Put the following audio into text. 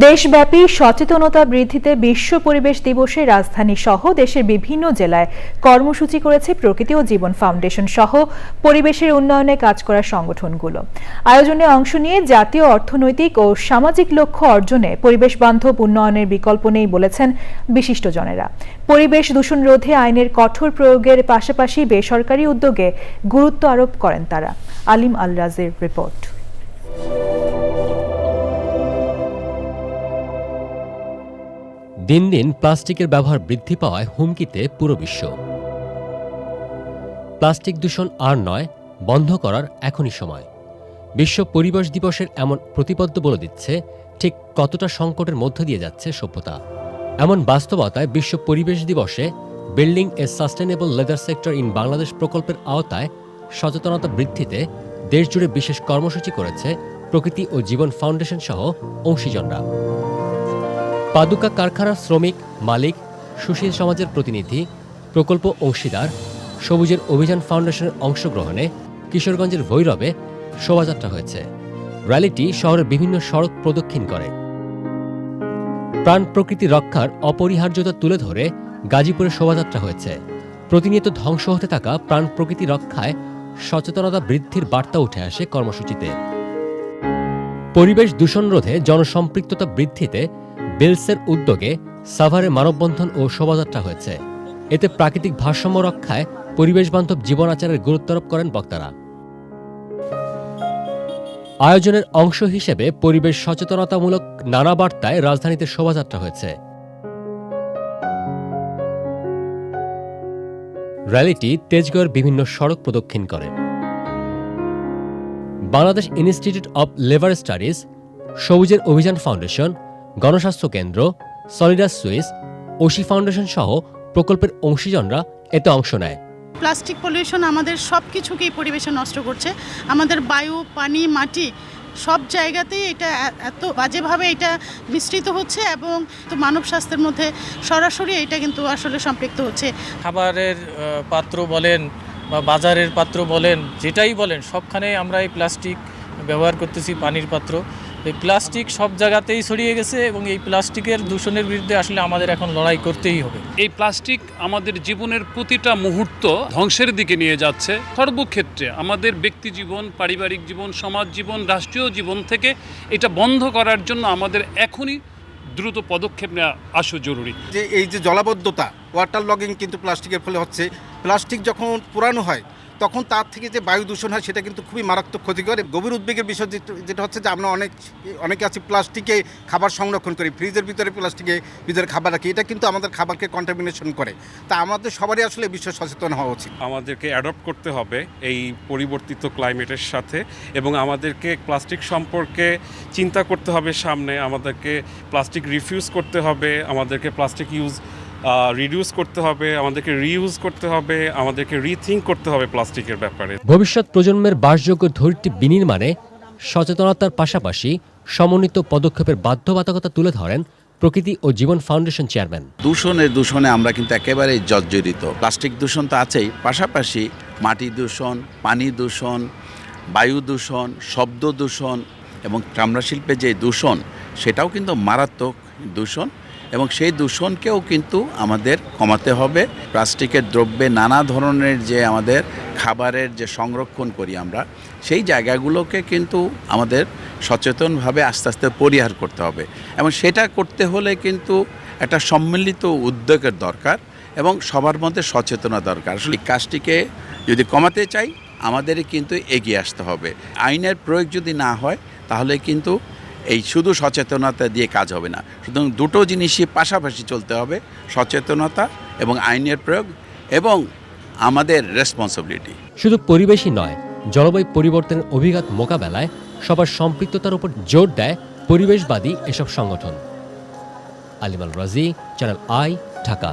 দেশব্যাপী সচেতনতা বৃদ্ধিতে বিশ্ব পরিবেশ দিবসে রাজধানী সহ দেশের বিভিন্ন জেলায় কর্মসূচি করেছে প্রকৃতি ও জীবন ফাউন্ডেশন সহ পরিবেশের উন্নয়নে কাজ করা সংগঠনগুলো। আয়োজনে অংশ নিয়ে জাতীয় অর্থনৈতিক ও সামাজিক লক্ষ্য অর্জনে পরিবেশ বান্ধব উন্নয়নের বিকল্প নেই বলেছেন বিশিষ্টজনেরা। পরিবেশ দূষণ রোধে আইনের কঠোর প্রয়োগের পাশাপাশি বেসরকারি উদ্যোগে গুরুত্ব আরোপ করেন তারা। আলিম আল রাজের রিপোর্ট। দিন দিন প্লাস্টিকের ব্যবহার বৃদ্ধি পাওয়ায় হুমকিতে পুরো বিশ্ব। প্লাস্টিক দূষণ আর নয়, বন্ধ করার এখনই সময়। বিশ্ব পরিবেশ দিবসের এমন প্রতিবদ্ধ বলে দিচ্ছে, ঠিক কতটা সংকটের মধ্য দিয়ে যাচ্ছে সভ্যতা। এমন বাস্তবতায় বিশ্ব পরিবেশ দিবসে building a sustainable leather sector in Bangladesh প্রকল্পের আওতায় সচেতনতা বৃদ্ধিতে দেশজুড়ে বিশেষ কর্মসূচি করেছে প্রকৃতি ও জীবন ফাউন্ডেশন সহ অংশীজনরা। পাদুকা কারখানার শ্রমিক, মালিক, সুশীল সমাজের প্রতিনিধি, প্রকল্প অংশীদার, সবুজের অভিযান ফাউন্ডেশনের অংশগ্রহণে কিশোরগঞ্জের ভৈরবে শোভাযাত্রা হয়েছে। র্যালিটি শহরের বিভিন্ন সড়ক প্রদক্ষিণ করে। প্রাণ প্রকৃতি রক্ষার অপরিহার্যতা তুলে ধরে গাজীপুরে শোভাযাত্রা হয়েছে। প্রতিনিয়ত ধ্বংস হতে থাকা প্রাণ প্রকৃতি রক্ষায় সচেতনতা বৃদ্ধির বার্তা উঠে আসে কর্মসূচিতে। পরিবেশ দূষণ রোধে জনসম্পৃক্ততা বৃদ্ধিতে বেলসের উদ্যোগে সাভারে মানববন্ধন ও শোভাযাত্রা হয়েছে। এতে প্রাকৃতিক ভারসাম্য রক্ষায় পরিবেশ বান্ধব জীবনাচারের গুরুত্বারোপ করেন বক্তারা। আয়োজনের অংশ হিসেবে পরিবেশ সচেতনতামূলক নানা বার্তায় রাজধানীতে শোভাযাত্রা হয়েছে। র্যালিটি তেজগড় বিভিন্ন সড়ক প্রদক্ষিণ করে। Bangladesh institute of labour studies, সবুজের অভিযান ফাউন্ডেশন গণস্বাস্থ্য কেন্দ্র সলিডাস সুইস ওশি ফাউন্ডেশন সহ প্রকল্পের অংশীজনরা এতে অংশ নেয়। প্লাস্টিক পলিউশন আমাদের সব কিছুকেই পরিবেশে নষ্ট করছে। আমাদের বায়ু পানি মাটি সব জায়গাতেই এটা এত বাজেভাবে এটা মিশ্রিত হচ্ছে এবং তো মানব স্বাস্থ্যের মধ্যে সরাসরি এটা কিন্তু আসলে সম্পৃক্ত হচ্ছে। খাবারের পাত্র বলেন বা বাজারের পাত্র বলেন যেটাই বলেন সবখানে আমরা এই প্লাস্টিক ব্যবহার করতেছি পানির পাত্র। এই প্লাস্টিক সব জায়গাতেই ছড়িয়ে গেছে এবং এই প্লাস্টিকের দূষণের বিরুদ্ধে আসলে আমাদের এখন লড়াই করতেই হবে। এই প্লাস্টিক আমাদের জীবনের প্রতিটা মুহূর্ত ধ্বংসের দিকে নিয়ে যাচ্ছে। সর্বক্ষেত্রে আমাদের ব্যক্তি জীবন পারিবারিক জীবন সমাজ জীবন রাষ্ট্রীয় জীবন থেকে এটা বন্ধ করার জন্য আমাদের এখনই দ্রুত পদক্ষেপ নেওয়া আসো জরুরি। যে এই যে জলাবদ্ধতা ওয়াটার লগিং কিন্তু প্লাস্টিকের ফলে হচ্ছে। প্লাস্টিক যখন পুরানো হয় তখন তার থেকে যে বায়ু দূষণ হয় সেটা কিন্তু খুবই মারাত্মক ক্ষতিকর। গভীর উদ্বেগের বিষয় যেটা- হচ্ছে যে আমরা অনেক অনেকে আছি প্লাস্টিকে খাবার সংরক্ষণ করি, ফ্রিজের ভিতরে প্লাস্টিকে ভিতরে খাবার রাখি। এটা কিন্তু আমাদের খাবারকে কন্টামিনেশন করে। তা আমাদের সবারই আসলে বিষয়ে সচেতন হওয়া উচিত। আমাদেরকে অ্যাডপ্ট করতে হবে এই পরিবর্তিত ক্লাইমেটের সাথে এবং আমাদেরকে প্লাস্টিক সম্পর্কে চিন্তা করতে হবে সামনে। আমাদেরকে প্লাস্টিক রিফিউজ করতে হবে। আমাদেরকে প্লাস্টিক ইউজ রিডিউস করতে হবে আমাদেরকে রিউজ করতে হবে আমাদেরকে রিথিঙ্ক করতে হবে প্লাস্টিকের ব্যাপারে। ভবিষ্যৎ প্রজন্মের বাসযোগ্য ধরিত্রী বিনির্মাণে সচেতনতার পাশাপাশি সমন্বিত পদক্ষেপের বাধ্যবাধকতা তুলে ধরেন প্রকৃতি ও জীবন ফাউন্ডেশন চেয়ারম্যান। দূষণের দূষণে আমরা কিন্তু একেবারেই জর্জরিত। প্লাস্টিক দূষণ তো আছেই পাশাপাশি মাটি দূষণ পানি দূষণ বায়ু দূষণ শব্দ দূষণ এবং চামড়া শিল্পে যে দূষণ সেটাও কিন্তু মারাত্মক দূষণ। এবং সেই দূষণকেও কিন্তু আমাদের কমাতে হবে। প্লাস্টিকের দ্রব্যে নানা ধরনের যে আমাদের খাবারের যে সংরক্ষণ করি আমরা, সেই জায়গাগুলোকে কিন্তু আমাদের সচেতনভাবে আস্তে আস্তে পরিহার করতে হবে। এবং সেটা করতে হলে কিন্তু একটা সম্মিলিত উদ্যোগের দরকার এবং সবার মধ্যে সচেতনা দরকার। আসলে কাজটিকে যদি কমাতে চাই, আমাদেরই কিন্তু এগিয়ে আসতে হবে। আইনের প্রয়োগ যদি না হয়, তাহলে কিন্তু এই শুধু সচেতনতা দিয়ে কাজ হবে না, সুতরাং দুটো জিনিসই পাশাপাশি চলতে হবে, সচেতনতা এবং আইনের প্রয়োগ এবং আমাদের রেসপন্সিবিলিটি শুধু পরিবেশই নয়, জলবায়ু পরিবর্তনের অভিঘাত মোকাবেলায় সবার সম্পৃক্ততার উপর জোর দেয় পরিবেশবাদী এসব সংগঠন। আলিমাল রাজি, চ্যানেল আই, ঢাকা।